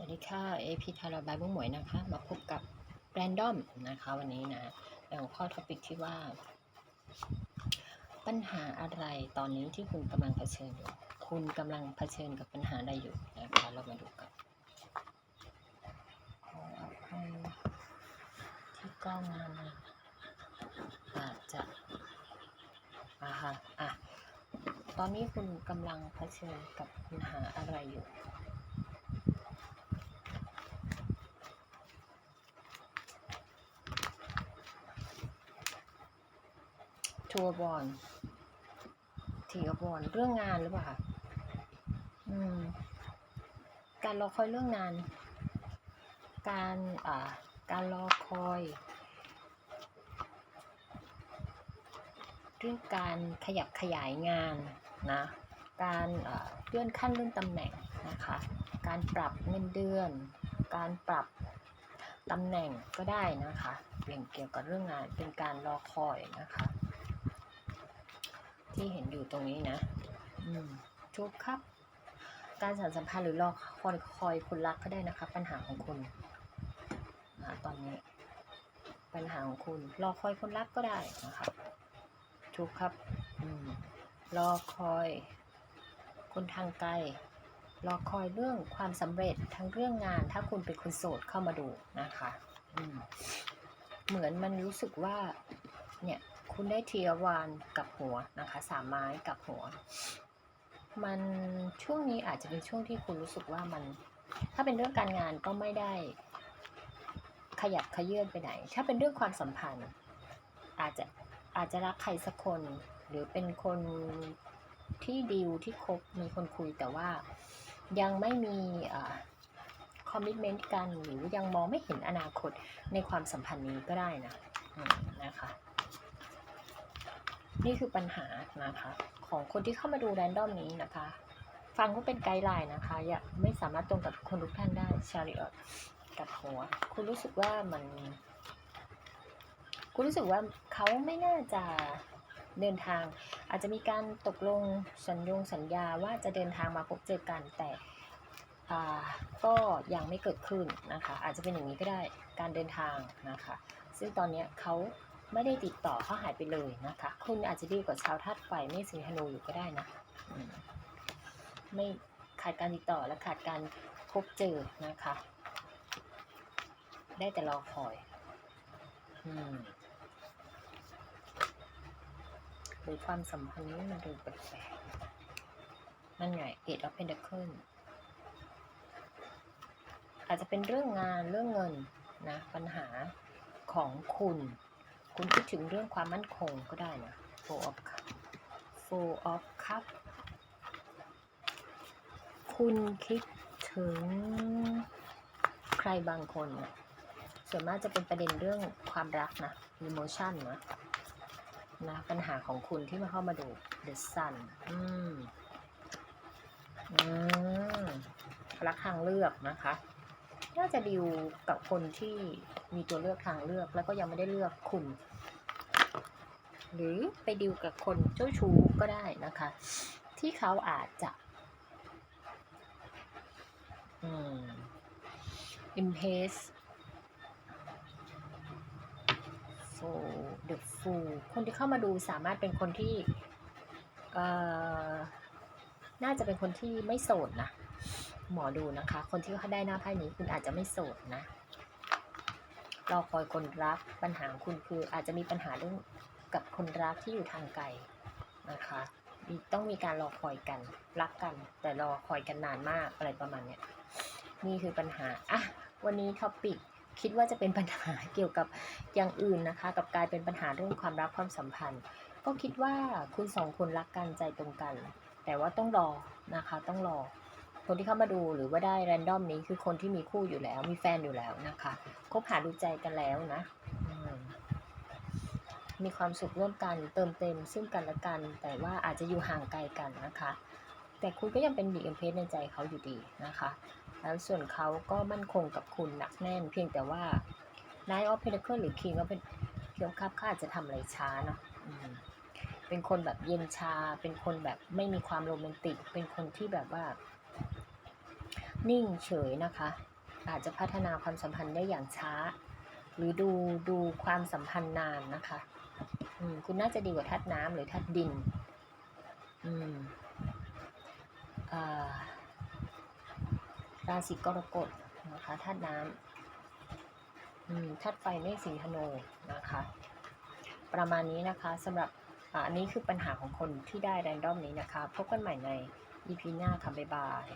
วัสดีค่ะ AP ทาราบายบุ้งหมวยนะคะ มาพบกับ Random นะคะวันนี้นะในหัวข้อท็อปิกที่ว่า ปัญหาอะไรตอนนี้ที่คุณกำลังเผชิญอยู่คุณกำลังเผชิญกับปัญหาใดอยู่นะคะเรามาดูกันขออภัยที่กล้องนะนะอาจจะอ่าฮะอะตอนนี้คุณกำลังเผชิญกับปัญหาอะไรอยู่ ทัวร์บอลทีกับอลเรื่องงานหรือเปล่าคะอืม การรอคอยเรื่องงาน การอ่าการรอคอยเรื่องการขยับขยายงานนะ การอ่าเลื่อนขั้นเลื่อนตำแหน่งนะคะ การปรับเงินเดือน การปรับตำแหน่งก็ได้นะคะเรื่องเกี่ยวกับเรื่องงานเป็นการรอคอยนะคะ ที่เห็นอยู่ตรงนี้นะอืมทุกครับ การสานสัมพันธ์หรือรอคอยคอยคุณรักก็ได้นะคะ ปัญหาของคุณนะตอนนี้ ปัญหาของคุณ รอคอยคนรักก็ได้นะคะทุกครับอืมรอคอย คนทางไกลรอคอยเรื่องความสำเร็จทั้งเรื่องงาน ถ้าคุณเป็นคนโสดเข้ามาดูนะคะอืมเหมือนมันรู้สึกว่าเนี่ย คุณได้เทียวานกับหัวนะคะสามไม้กับหัว มันช่วงนี้อาจจะเป็นช่วงที่คุณรู้สึกว่ามัน ถ้าเป็นเรื่องการงานก็ไม่ได้ขยับขยื่นไปไหน ถ้าเป็นเรื่องความสัมพันธ์ อาจจะอาจจะรักใครสักคน หรือเป็นคนที่ดีลที่คบมีคนคุยแต่ว่ายังไม่มีคอมมิชเมนต์กันหรือยังมองไม่เห็นอนาคตในความสัมพันธ์นี้ก็ได้นะนะคะ นี่คือปัญหานะคะ ของคนที่เข้ามาดูแรนดอมนี้นะคะ ฟังก็เป็นไกด์ไลน์นะคะ อย่าไม่สามารถตรงกับคนทุกท่านได้ชาริออตกับหัว คุณรู้สึกว่ามัน คุณรู้สึกว่าเขาไม่น่าจะเดินทาง อาจจะมีการตกลงสัญญงสัญญาว่าจะเดินทางมาพบเจอกันแต่ก็ยังไม่เกิดขึ้นนะคะ อาจจะเป็นอย่างนี้ก็ได้การเดินทางนะคะ ซึ่งตอนนี้เขา ไม่ได้ติดต่อเขาหายไปเลยนะคะ คุณอาจจะดีกว่าชาวธาตุไฟไม่สิงธนูอยู่ก็ได้นะไม่ขาดการติดต่อและขาดการพบเจอนะคะ ได้แต่รอคอยอืมหรือความสัมพันธ์นี้มันดูแปลกๆนั่นไงเอ็ดออฟเพนเดเคิลอาจจะเป็นเรื่องงานเรื่องเงินนะปัญหาของคุณ คุณคิดถึงเรื่องความมั่นคงก็ได้นะ four of cup four of cup คุณคิดถึงใครบางคนนะส่วนมากจะเป็นประเด็นเรื่องความรักนะ emotion นะนะปัญหาของคุณที่มาเข้ามาดู the sun อืม อืมรักทางเลือกนะคะ น่าจะดิวกับคนที่มีตัวเลือกทางเลือกแล้วก็ยังไม่ได้เลือกคุณ หรือไปดิวกับคนเจ้าชู้ก็ได้นะคะ ที่เขาอาจจะอืม impress for the fool คนที่เข้ามาดูสามารถเป็นคนที่เอ่อน่าจะเป็นคนที่ไม่โสดนะ หมอดูนะคะ คนที่เขาได้หน้าไพ่นี้คุณอาจจะไม่โสดนะรอคอยคนรักปัญหาคุณคืออาจจะมีปัญหาเรื่องกับคนรักที่อยู่ทางไกลนะคะต้องมีการรอคอยกันรักกัน แต่รอคอยกันนานมากอะไรประมาณเนี้ยนี่คือปัญหาอะวันนี้ท็อปิกคิดว่าจะเป็นปัญหาเกี่ยวกับอย่างอื่นนะคะ กับกลายเป็นปัญหาเรื่องความรักความสัมพันธ์ ก็คิดว่าคุณสองคนรักกันใจตรงกัน แต่ว่าต้องรอนะคะต้องรอ คนที่เข้ามาดูหรือว่าได้แรนดอมนี้คือคนที่มีคู่อยู่แล้ว มีแฟนอยู่แล้วนะคะคบหาดูใจกันแล้วนะมีความสุขร่วมกันเติมเต็มซึ่งกันและกัน แต่ว่าอาจจะอยู่ห่างไกลกันนะคะ แต่คุณก็ยังเป็นดีเอ็มเพสในใจเขาอยู่ดีนะคะ แล้วส่วนเขาก็มั่นคงกับคุณหนักแน่น เพียงแต่ว่า Nine of Pentacle หรือ King of Pentacles ครับเขาอาจจะทำอะไรช้าเนาะเป็นคนแบบเย็นชา เป็นคนแบบไม่มีความโรแมนติก เป็นคนที่แบบว่า นิ่งเฉยนะคะ อาจจะพัฒนาความสัมพันธ์ได้อย่างช้า หรือดูดูความสัมพันธ์นานนะคะอืมคุณน่าจะดีกว่าธาตุน้ำหรือธาตุดินอืมอาราศีกรกฎนะคะธาตุน้ำอืมธาตุไฟเมษสิงห์ธนูนะคะ ประมาณนี้นะคะสำหรับอันนี้คือปัญหาของคนที่ได้แรนดอมนี้นะคะ พบกันใหม่ใน EP หน้าค่ะ บ๊ายบาย